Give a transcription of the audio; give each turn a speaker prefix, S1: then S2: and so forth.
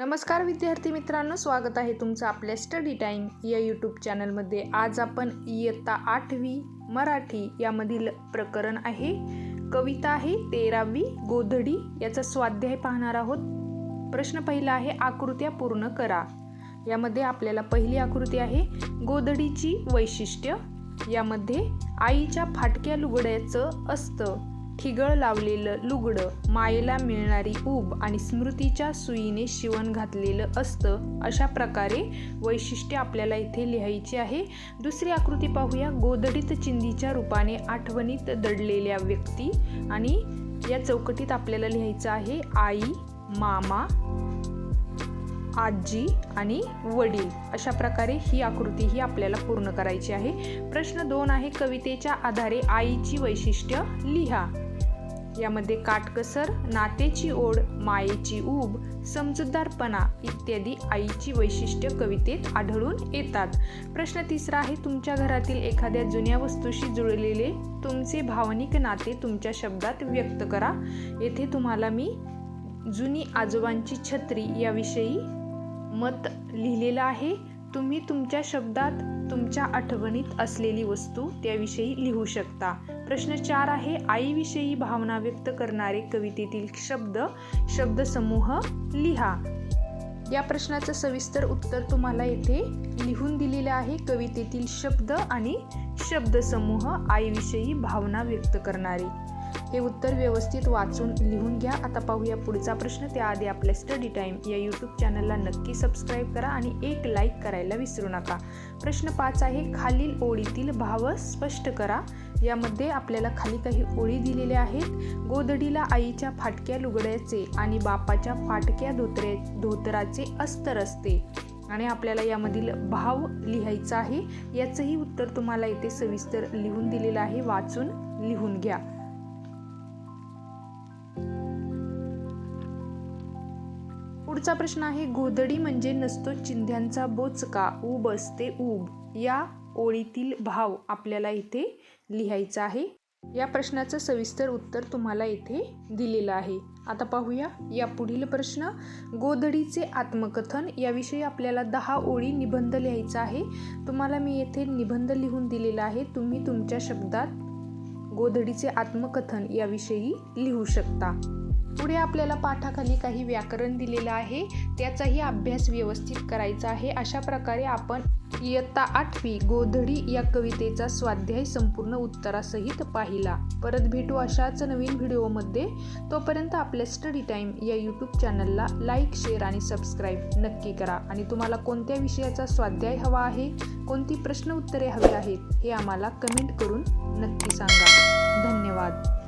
S1: नमस्कार विद्यार्थी मित्रांनो स्वागत आहे तुमचं आपल्या स्टडी टाईम या यूट्यूब चॅनलमध्ये आज आपण इयत्ता आठवी मराठी यामधील प्रकरण आहे. कविता आहे तेरावी गोधडी याचा स्वाध्याय पाहणार आहोत. प्रश्न पहिला आहे आकृत्या पूर्ण करा. यामध्ये आपल्याला पहिली आकृती आहे गोधडीची वैशिष्ट्य. यामध्ये आईच्या फाटक्या लुगड्याचं असतं. ठिगळ लावलेलं लुगडं मायेला मिळणारी ऊब आणि स्मृतीच्या सुईने शिवण घातलेलं असतं अशा प्रकारे वैशिष्ट्य आपल्याला इथे लिहायची आहे. दुसरी आकृती पाहूया. गोदडीत चिंधीच्या रूपाने आठवणीत दडलेल्या व्यक्ती आणि या चौकटीत आपल्याला लिहायचं आहे आई मामा आजी आणि वडील. अशा प्रकारे ही आकृती ही आपल्याला पूर्ण करायची आहे. प्रश्न दोन आहे. कवितेच्या आधारे आईची वैशिष्ट्य लिहा. यामध्ये काटकसर नातेची ओढ मायेची ऊब समजूतदारपणा इत्यादी आईची वैशिष्ट्य कवितेत आढळून येतात. प्रश्न तिसरा आहे तुमच्या घरातील एखाद्या जुन्या वस्तूशी जुळलेले तुमचे भावनिक नाते तुमच्या शब्दात व्यक्त करा. येथे तुम्हाला मी जुनी आजोबांची छत्री याविषयी मत लिहिलेलं आहे. तुम्ही तुमच्या शब्दात तुमच्या आठवणीत असलेली वस्तू त्याविषयी लिहू शकता. प्रश्न चार आहे आईविषयी भावना व्यक्त करणारे कवितेतील शब्द शब्दसमूह लिहा. या प्रश्नाचं सविस्तर उत्तर तुम्हाला येथे लिहून दिलेलं आहे. कवितेतील शब्द आणि शब्दसमूह आईविषयी भावना व्यक्त करणारे. हे उत्तर व्यवस्थित वाचून लिहून घ्या. आता पाहूया पुढचा प्रश्न. त्याआधी आपल्या स्टडी टाईम या यूट्यूब चॅनलला नक्की सबस्क्राईब करा आणि एक लाईक करायला विसरू नका. प्रश्न पाच आहे खालील ओळीतील भाव स्पष्ट करा. यामध्ये आपल्याला खाली काही ओळी दिलेल्या आहेत. गोदडीला आईच्या फाटक्या लुगड्याचे आणि बापाच्या फाटक्या धोत्रे धोतराचे अस्तर असते. आणि आपल्याला यामधील भाव लिहायचा आहे. याचंही उत्तर तुम्हाला इथे सविस्तर लिहून दिलेलं आहे. वाचून लिहून घ्या. पुढचा प्रश्न आहे गोधडी म्हणजे नसतो चिंध्यांचा बोचका ऊब असते ऊब या ओळीतील भाव आपल्याला इथे लिहायचा आहे. या प्रश्नाचं सविस्तर उत्तर तुम्हाला इथे दिलेलं आहे. आता पाहूया या पुढील प्रश्न. गोधडीचे आत्मकथन याविषयी आपल्याला दहा ओळी निबंध लिहायचा आहे. तुम्हाला मी येथे निबंध लिहून दिलेला आहे. तुम्ही तुमच्या शब्दात गोधडीचे आत्मकथन याविषयी लिहू शकता. पुढे आपल्याला पाठाखाली काही व्याकरण दिलेलं आहे. त्याचाही अभ्यास व्यवस्थित करायचा आहे. अशा प्रकारे आपण इयत्ता आठवी गोधडी या कवितेचा स्वाध्याय संपूर्ण उत्तरासहित पाहिला. परत भेटू अशाच नवीन व्हिडिओमध्ये. तोपर्यंत आपल्या स्टडी टाईम या यूट्यूब चॅनलला लाईक शेअर आणि सबस्क्राईब नक्की करा. आणि तुम्हाला कोणत्या विषयाचा स्वाध्याय हवा आहे? कोणती प्रश्न उत्तरे हवी आहेत? हे आम्हाला कमेंट करून नक्की सांगा. धन्यवाद.